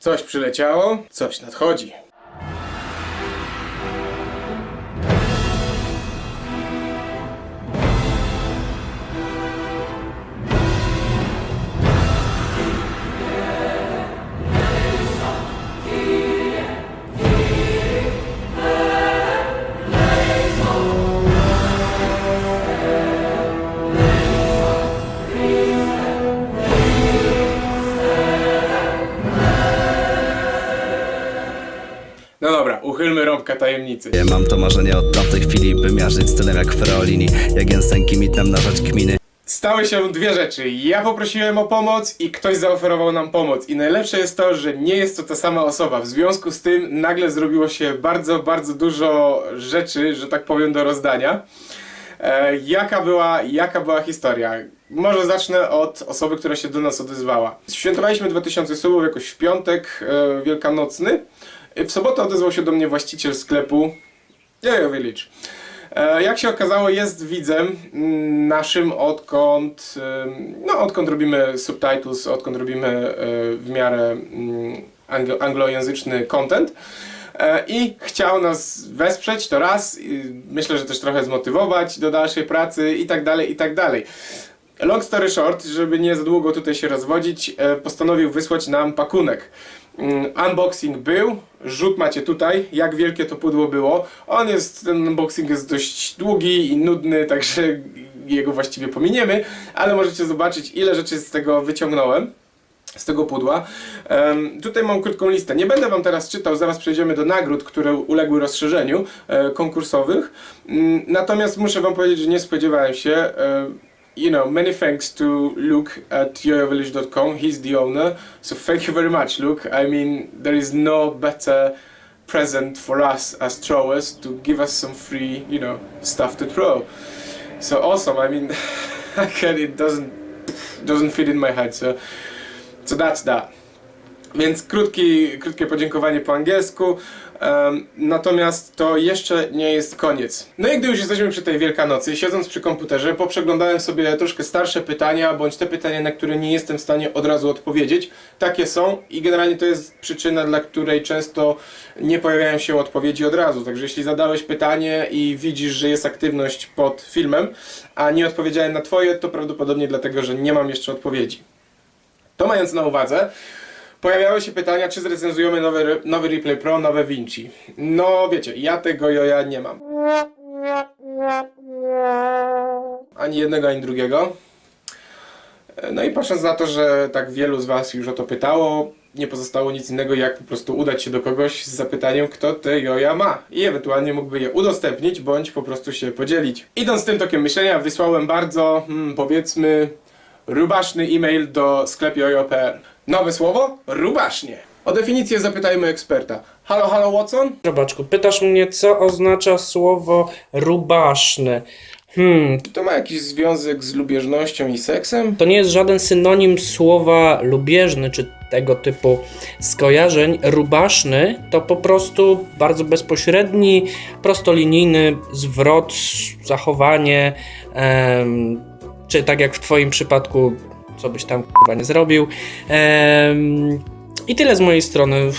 Coś przyleciało, coś nadchodzi. No dobra, uchylmy rąbka tajemnicy. Mam to marzenie od tamtej chwili, by miażdżyć stylem jak Ferolini Jak Jensenki mitem narzać kminy Stały się dwie rzeczy. Ja poprosiłem o pomoc i ktoś zaoferował nam pomoc. I najlepsze jest to, że nie jest to ta sama osoba. W związku z tym nagle zrobiło się bardzo, bardzo dużo rzeczy, że tak powiem, do rozdania. E, jaka, była, jaka była historia? Może zacznę od osoby, która się do nas odezwała. Świętowaliśmy 2000 subów jakoś w piątek e, wielkanocny. E, W sobotę odezwał się do mnie właściciel sklepu Jojo Village. Jak się okazało, jest widzem mm, naszym odkąd, ym, no, odkąd robimy subtitles, odkąd robimy e, w miarę mm, anglo- anglojęzyczny content. E, I chciał nas wesprzeć, to raz, myślę, że też trochę zmotywować do dalszej pracy i tak dalej, i tak dalej. Long story short, żeby nie za długo tutaj się rozwodzić, e, postanowił wysłać nam pakunek. Mm, Unboxing był, rzut macie tutaj, jak wielkie to pudło było. On jest, ten unboxing jest dość długi i nudny, także jego właściwie pominiemy, ale możecie zobaczyć ile rzeczy z tego wyciągnąłem z tego pudła. Em, tutaj mam krótką listę. Nie będę Wam teraz czytał, zaraz przejdziemy do nagród, które uległy rozszerzeniu e, konkursowych. Mm, natomiast muszę Wam powiedzieć, że nie spodziewałem się. E, you know, many thanks to Luke at yoyovillage.com. He's the owner. So thank you very much, Luke. I mean, there is no better present for us as throwers to give us some free, you know, stuff to throw. So awesome. I mean, can, it doesn't doesn't fit in my head. So so that's that. Więc krótki, krótkie podziękowanie po angielsku. Em, natomiast to jeszcze nie jest koniec. No i gdy już jesteśmy przy tej Wielkanocy, siedząc przy komputerze, poprzeglądałem sobie troszkę starsze pytania, bądź te pytania, na które nie jestem w stanie od razu odpowiedzieć. Takie są i generalnie to jest przyczyna, dla której często nie pojawiają się odpowiedzi od razu. Także jeśli zadałeś pytanie i widzisz, że jest aktywność pod filmem, a nie odpowiedziałem na twoje, to prawdopodobnie dlatego, że nie mam jeszcze odpowiedzi. To mając na uwadze, pojawiały się pytania, czy zrecenzujemy nowy, nowy Replay Pro, nowe Vinci. No wiecie, ja tego joja nie mam. Ani jednego, ani drugiego. E, No i patrząc na to, że tak wielu z Was już o to pytało, nie pozostało nic innego jak po prostu udać się do kogoś z zapytaniem, kto te joja ma i ewentualnie mógłby je udostępnić, bądź po prostu się podzielić. Idąc tym tokiem myślenia, wysłałem bardzo, hmm, powiedzmy, rubaszny e-mail do sklepu jojo.pl. Nowe słowo? Rubasznie. O definicję zapytajmy eksperta. Halo, halo Watson? Robaczku, pytasz mnie, co oznacza słowo rubaszny. Hmm, Czy to ma jakiś związek z lubieżnością i seksem? to nie jest żaden synonim słowa lubieżny czy tego typu skojarzeń. Rubaszny to po prostu bardzo bezpośredni, prostolinijny zwrot, zachowanie, em, czy tak jak w Twoim przypadku, co byś tam chyba nie zrobił. Em, I tyle z mojej strony.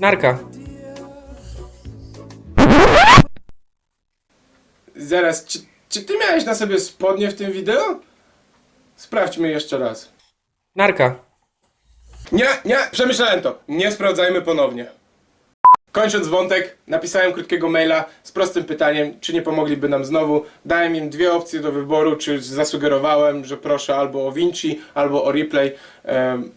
Narka. Zaraz, czy, czy ty miałeś na sobie spodnie w tym wideo? Sprawdźmy jeszcze raz. Narka. Nie, nie, przemyślałem to. Nie sprawdzajmy ponownie. Kończąc wątek, napisałem krótkiego maila z prostym pytaniem, czy nie pomogliby nam znowu. Dałem im dwie opcje do wyboru, czy zasugerowałem, że proszę albo o Vinci, albo o replay,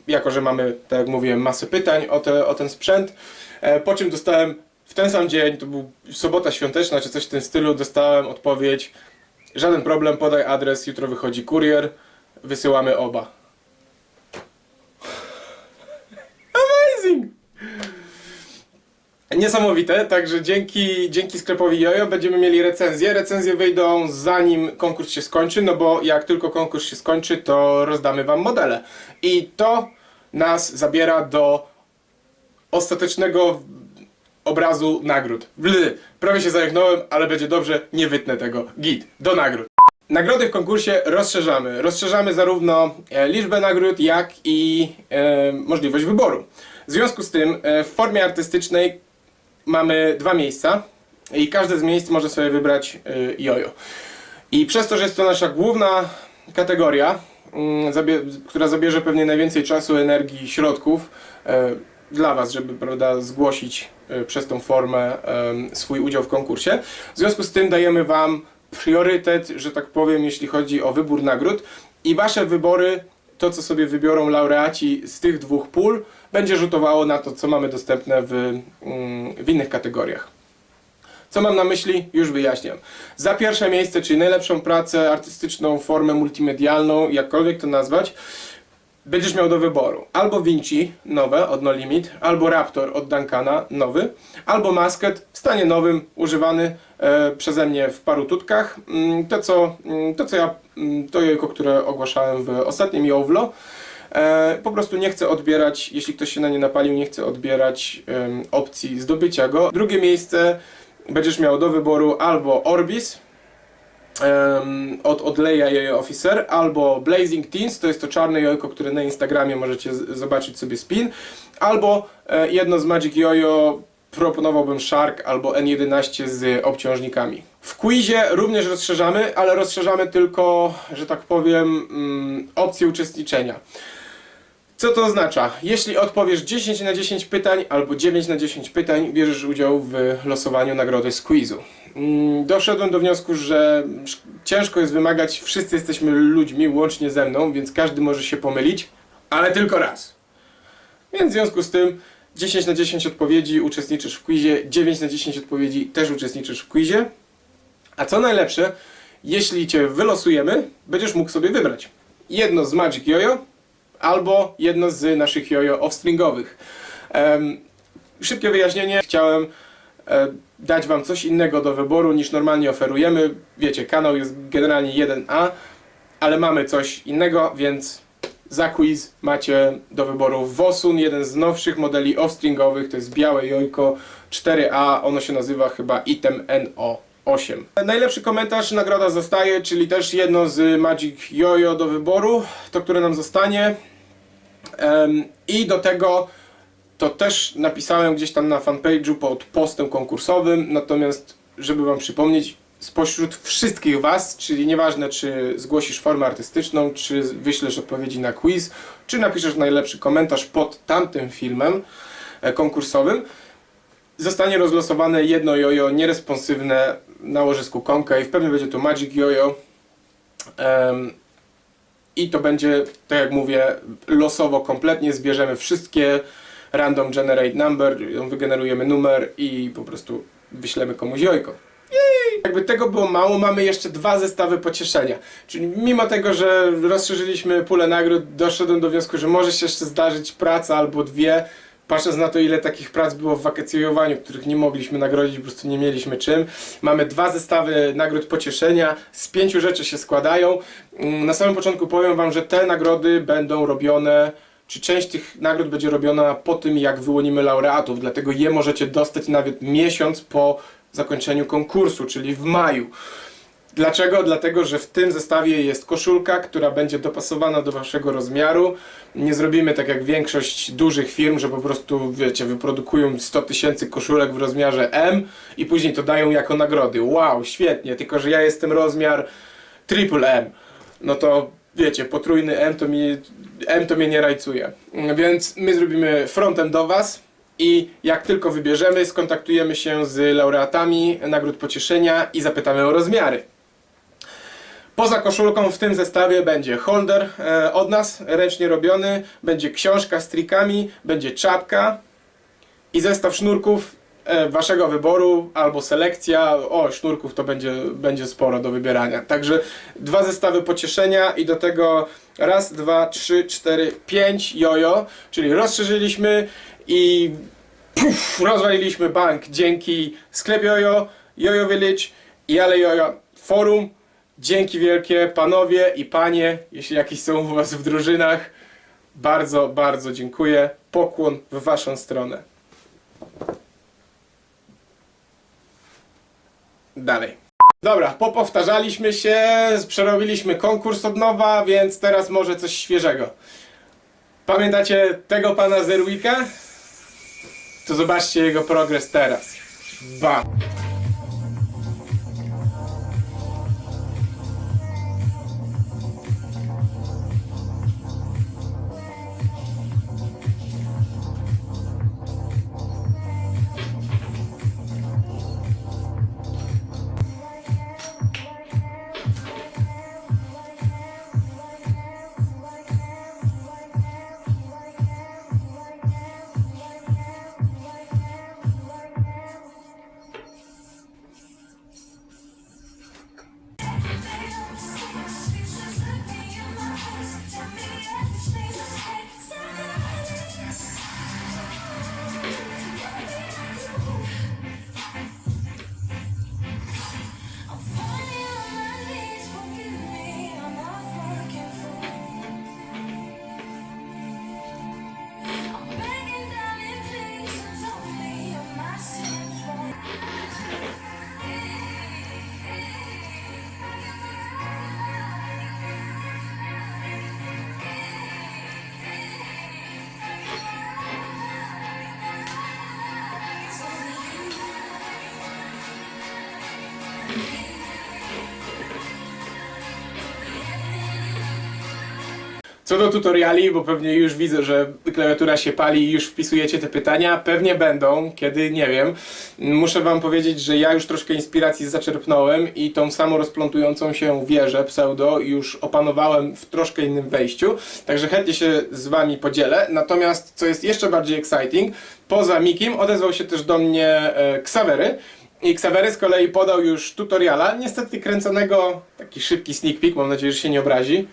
jako że mamy, tak jak mówiłem, masę pytań o, te, o ten sprzęt. E, po czym dostałem w ten sam dzień, to był sobota świąteczna, czy coś w tym stylu, dostałem odpowiedź, żaden problem, podaj adres, jutro wychodzi kurier, wysyłamy oba. Niesamowite, także dzięki, dzięki sklepowi Jojo będziemy mieli recenzję. Recenzje wyjdą zanim konkurs się skończy, no bo jak tylko konkurs się skończy, to rozdamy wam modele. I to nas zabiera do ostatecznego obrazu nagród. Bly. Prawie się zajęknąłem, ale będzie dobrze, nie wytnę tego. Git, do nagród. Nagrody w konkursie rozszerzamy. Rozszerzamy zarówno e, liczbę nagród, jak i e, możliwość wyboru. W związku z tym e, w formie artystycznej mamy dwa miejsca i każde z miejsc może sobie wybrać e, jojo. I przez to, że jest to nasza główna kategoria, mm, która zabierze pewnie najwięcej czasu, energii i środków e, dla Was, żeby prawda, zgłosić e, przez tą formę swój udział w konkursie. W związku z tym dajemy Wam priorytet, że tak powiem, jeśli chodzi o wybór nagród i Wasze wybory, to co sobie wybiorą laureaci z tych dwóch pól, będzie rzutowało na to, co mamy dostępne w, mm, w innych kategoriach. Co mam na myśli? Już wyjaśniam. Za pierwsze miejsce, czyli najlepszą pracę artystyczną, formę multimedialną, jakkolwiek to nazwać, będziesz miał do wyboru albo Vinci nowe od No Limit, albo Raptor od Duncana nowy, albo Masket w stanie nowym, używany e, przeze mnie w paru tutkach. Mm, To co, mm, to co ja, mm, to jajko, które ogłaszałem w ostatnim Jowlo. E, po prostu nie chcę odbierać, jeśli ktoś się na nie napalił, nie chcę odbierać em, opcji zdobycia go. Drugie miejsce będziesz miał do wyboru albo Orbis, em, od, od Leia Jojo Officer, albo Blazing Teens, to jest to czarne jojko, które na Instagramie możecie zobaczyć sobie spin, albo e, jedno z Magic Jojo proponowałbym Shark albo N11 z obciążnikami. W quizie również rozszerzamy, ale rozszerzamy tylko, że tak powiem, mm, opcję uczestniczenia. Co to oznacza? Jeśli odpowiesz 10 na 10 pytań albo 9 na 10 pytań, bierzesz udział w losowaniu nagrody z quizu. Mm, Doszedłem do wniosku, że ciężko jest wymagać, wszyscy jesteśmy ludźmi, łącznie ze mną, więc każdy może się pomylić, ale tylko raz. Więc w związku z tym 10 na 10 odpowiedzi uczestniczysz w quizie, 9 na 10 odpowiedzi też uczestniczysz w quizie. A co najlepsze, jeśli Cię wylosujemy, będziesz mógł sobie wybrać jedno z Magic Jojo albo jedno z naszych jojo offstringowych. Szybkie wyjaśnienie. Chciałem e, dać Wam coś innego do wyboru niż normalnie oferujemy. Wiecie, kanał jest generalnie 1A, ale mamy coś innego, więc za quiz macie do wyboru Wosun, jeden z nowszych modeli offstringowych, to jest białe jojko 4A, ono się nazywa chyba Item NO8. Najlepszy komentarz nagroda zostaje, czyli też jedno z Magic Jojo do wyboru, to które nam zostanie. I do tego to też napisałem gdzieś tam na fanpage'u pod postem konkursowym, natomiast żeby Wam przypomnieć, spośród wszystkich Was, czyli nieważne czy zgłosisz formę artystyczną, czy wyślesz odpowiedzi na quiz, czy napiszesz najlepszy komentarz pod tamtym filmem e, konkursowym, zostanie rozlosowane jedno jojo nieresponsywne na łożysku Concave, pewnie będzie to Magic Jojo. Em, i to będzie, tak jak mówię, losowo kompletnie zbierzemy wszystkie random generate number, wygenerujemy numer i po prostu wyślemy komuś jojko. Jej! Jakby tego było mało, mamy jeszcze dwa zestawy pocieszenia. Czyli mimo tego, że rozszerzyliśmy pulę nagród, doszedłem do wniosku, że może się jeszcze zdarzyć praca albo dwie, patrząc na to, ile takich prac było w wakacjowaniu, których nie mogliśmy nagrodzić, po prostu nie mieliśmy czym. Mamy dwa zestawy nagród pocieszenia, z pięciu rzeczy się składają. Mm, Na samym początku powiem Wam, że te nagrody będą robione, czy część tych nagród będzie robiona po tym, jak wyłonimy laureatów, dlatego je możecie dostać nawet miesiąc po zakończeniu konkursu, czyli w maju. Dlaczego? Dlatego, że w tym zestawie jest koszulka, która będzie dopasowana do waszego rozmiaru. Nie zrobimy tak jak większość dużych firm, że po prostu, wiecie, wyprodukują 100 tysięcy koszulek w rozmiarze M i później to dają jako nagrody. Wow, świetnie, tylko że ja jestem rozmiar triple M. No to wiecie, potrójny M to M to mnie nie rajcuje. Więc my zrobimy frontem do was i jak tylko wybierzemy, skontaktujemy się z laureatami nagród pocieszenia i zapytamy o rozmiary. Poza koszulką w tym zestawie będzie holder e, od nas, ręcznie robiony, będzie książka z trikami, będzie czapka i zestaw sznurków e, waszego wyboru albo selekcja. O, sznurków to będzie, będzie sporo do wybierania. Także dwa zestawy pocieszenia i do tego raz, dwa, trzy, cztery, pięć jojo, czyli rozszerzyliśmy i puf, rozwaliliśmy bank dzięki sklep jojo, jojo village i ale jojo forum. Dzięki wielkie panowie i panie, jeśli jakieś są u was w drużynach. Bardzo, bardzo dziękuję. Pokłon w waszą stronę. Dalej. Dobra, popowtarzaliśmy się, przerobiliśmy konkurs od nowa, więc teraz może coś świeżego. Pamiętacie tego pana Zerwika? To zobaczcie jego progres teraz. Ba. Co do tutoriali, bo pewnie już widzę, że klawiatura się pali i już wpisujecie te pytania. Pewnie będą, kiedy nie wiem. Muszę wam powiedzieć, że ja już troszkę inspiracji zaczerpnąłem i tą samą rozplątującą się wieżę pseudo już opanowałem w troszkę innym wejściu. Także chętnie się z wami podzielę. Natomiast co jest jeszcze bardziej exciting, poza Mikim odezwał się też do mnie e, Ksawery. I Ksawery z kolei podał już tutoriala, niestety kręconego, taki szybki sneak peek, mam nadzieję, że się nie obrazi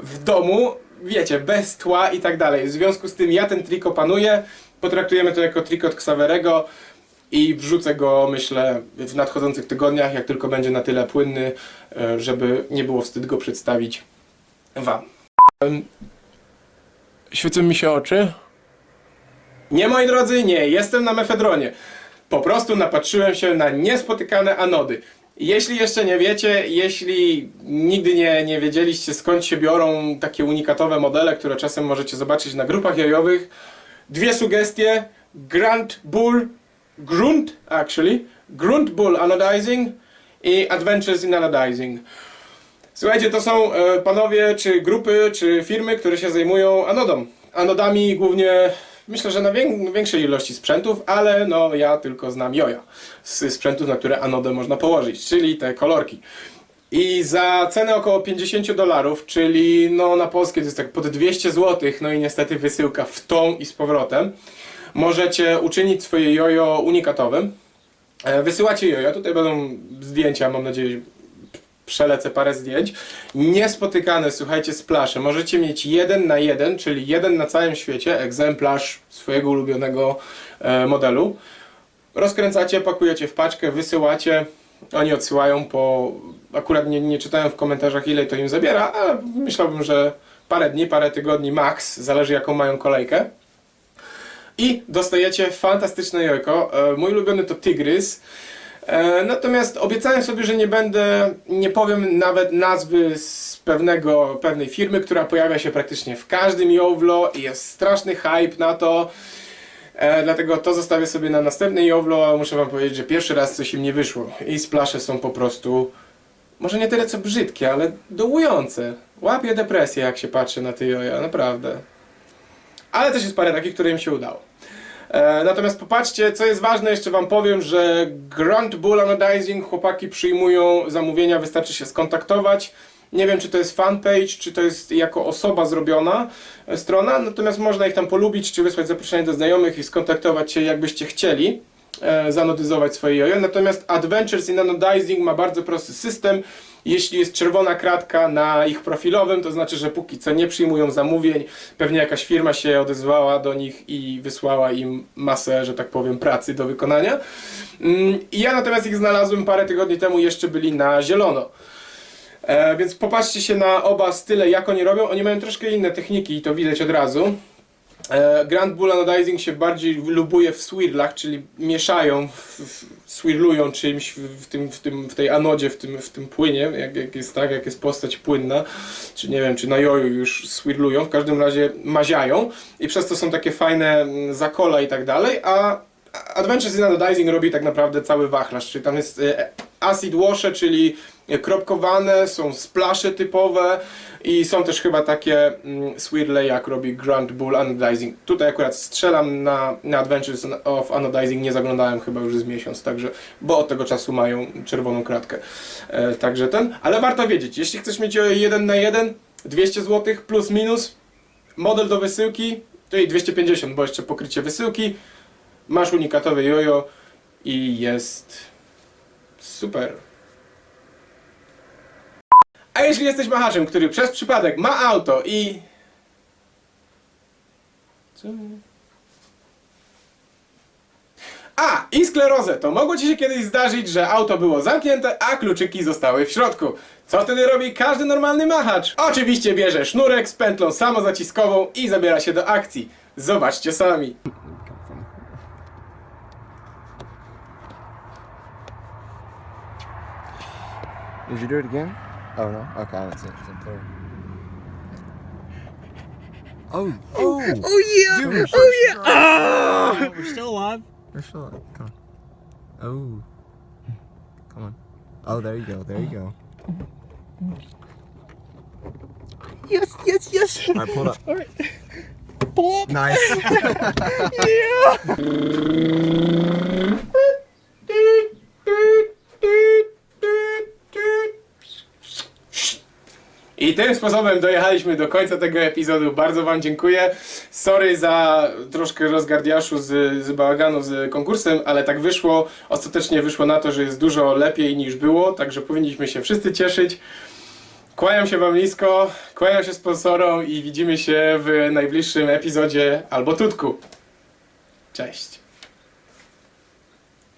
w domu, wiecie, bez tła i tak dalej. W związku z tym ja ten trik opanuję, potraktujemy to jako trik od Ksawerego i wrzucę go, myślę, w nadchodzących tygodniach, jak tylko będzie na tyle płynny, e, żeby nie było wstyd go przedstawić wam. Świecą mi się oczy? Nie, moi drodzy, nie, jestem na mefedronie. Po prostu napatrzyłem się na niespotykane anody. Jeśli jeszcze nie wiecie, jeśli nigdy nie, nie wiedzieliście skąd się biorą takie unikatowe modele, które czasem możecie zobaczyć na grupach jajowych, dwie sugestie. Grunt Bull, Grunt actually, Grunt Bull Anodizing i Adventures in Anodizing. Słuchajcie, to są e, panowie, czy grupy, czy firmy, które się zajmują anodą. Anodami głównie, myślę, że na wię- większej ilości sprzętów, ale no ja tylko znam joja z sprzętów, na które anodę można położyć, czyli te kolorki. I za cenę około 50 dolarów, czyli no na polskie to jest tak pod 200 zł, no i niestety wysyłka w tą i z powrotem, możecie uczynić swoje jojo unikatowym. E, Wysyłacie jojo, tutaj będą zdjęcia, mam nadzieję, przelecę parę zdjęć. Niespotykane, słuchajcie, splasze. Możecie mieć jeden na jeden, czyli jeden na całym świecie, egzemplarz swojego ulubionego e, modelu. Rozkręcacie, pakujecie w paczkę, wysyłacie. Oni odsyłają po. Akurat nie, nie czytałem w komentarzach, ile to im zabiera, ale myślałbym, że parę dni, parę tygodni max, zależy jaką mają kolejkę. I dostajecie fantastyczne jajko. E, Mój ulubiony to tygrys. E, Natomiast obiecałem sobie, że nie będę, nie powiem nawet nazwy z pewnego, pewnej firmy, która pojawia się praktycznie w każdym Jowlo i jest straszny hype na to. E, dlatego to zostawię sobie na następne Jowlo, a muszę wam powiedzieć, że pierwszy raz coś im nie wyszło. I splasze są po prostu, może nie tyle co brzydkie, ale dołujące. Łapię depresję jak się patrzy na te joja, naprawdę. Ale też jest parę takich, które im się udało. E, natomiast popatrzcie, co jest ważne, jeszcze wam powiem, że Grunt Bull Anodizing chłopaki przyjmują zamówienia, wystarczy się skontaktować. Nie wiem, czy to jest fanpage, czy to jest jako osoba zrobiona e, strona, natomiast można ich tam polubić, czy wysłać zaproszenie do znajomych i skontaktować się, jakbyście chcieli e, zanodyzować swoje jojo. Natomiast Adventures in Anodizing ma bardzo prosty system. Jeśli jest czerwona kratka na ich profilowym, to znaczy, że póki co nie przyjmują zamówień. Pewnie jakaś firma się odezwała do nich i wysłała im masę, że tak powiem, pracy do wykonania. Mm, I ja natomiast ich znalazłem parę tygodni temu, jeszcze byli na zielono. E, więc popatrzcie się na oba style, jak oni robią. Oni mają troszkę inne techniki i to widać od razu. E, Grand Bull Anodizing się bardziej lubuje w swirlach, czyli mieszają, swirlują czymś w, w, tym, w, tym, w tej anodzie, w tym, w tym płynie, jak, jak jest tak, jak jest postać płynna, czy nie wiem, czy na joju już swirlują, w każdym razie maziają i przez to są takie fajne mm, zakola i tak dalej, a Adventures in Anodizing robi tak naprawdę cały wachlarz, czyli tam jest e, acid wasze, czyli kropkowane, są splasze typowe i są też chyba takie mm, swirle jak robi Grand Bull Anodizing. Tutaj akurat strzelam na, na Adventures of Anodizing, nie zaglądałem chyba już z miesiąc, także, bo od tego czasu mają czerwoną kratkę. E, także ten, ale warto wiedzieć, jeśli chcesz mieć jeden na jeden, 200 zł plus minus, model do wysyłki, czyli 250, bo jeszcze pokrycie wysyłki, masz unikatowe jojo i jest super. A jeśli jesteś machaczem, który przez przypadek ma auto i... Co? A, i sklerozę, to mogło Ci się kiedyś zdarzyć, że auto było zamknięte, a kluczyki zostały w środku. Co wtedy robi każdy normalny machacz? Oczywiście bierze sznurek z pętlą samozaciskową i zabiera się do akcji. Zobaczcie sami. Did you do it again? Oh no. Okay, I haven't seen it. It's third. Oh. Oh. Oh yeah! Dude, we're oh yeah! Ah! We're still alive. We're still on. Come on. Oh. Come on. Oh, there you go. There you go. Yes, yes, yes. All right, pull up. All right. Pull up. Nice. Yeah. I tym sposobem dojechaliśmy do końca tego epizodu. Bardzo Wam dziękuję. Sorry za troszkę rozgardiaszu z, z bałaganu z konkursem, ale tak wyszło. Ostatecznie wyszło na to, że jest dużo lepiej niż było, także powinniśmy się wszyscy cieszyć. Kłaniam się Wam nisko, kłaniam się sponsorom i widzimy się w najbliższym epizodzie albo tutku. Cześć.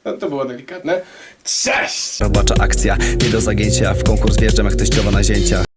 No to było delikatne. Cześć! Robocza akcja, nie do zagięcia W konkurs wjeżdżam jak teściowa na zięcia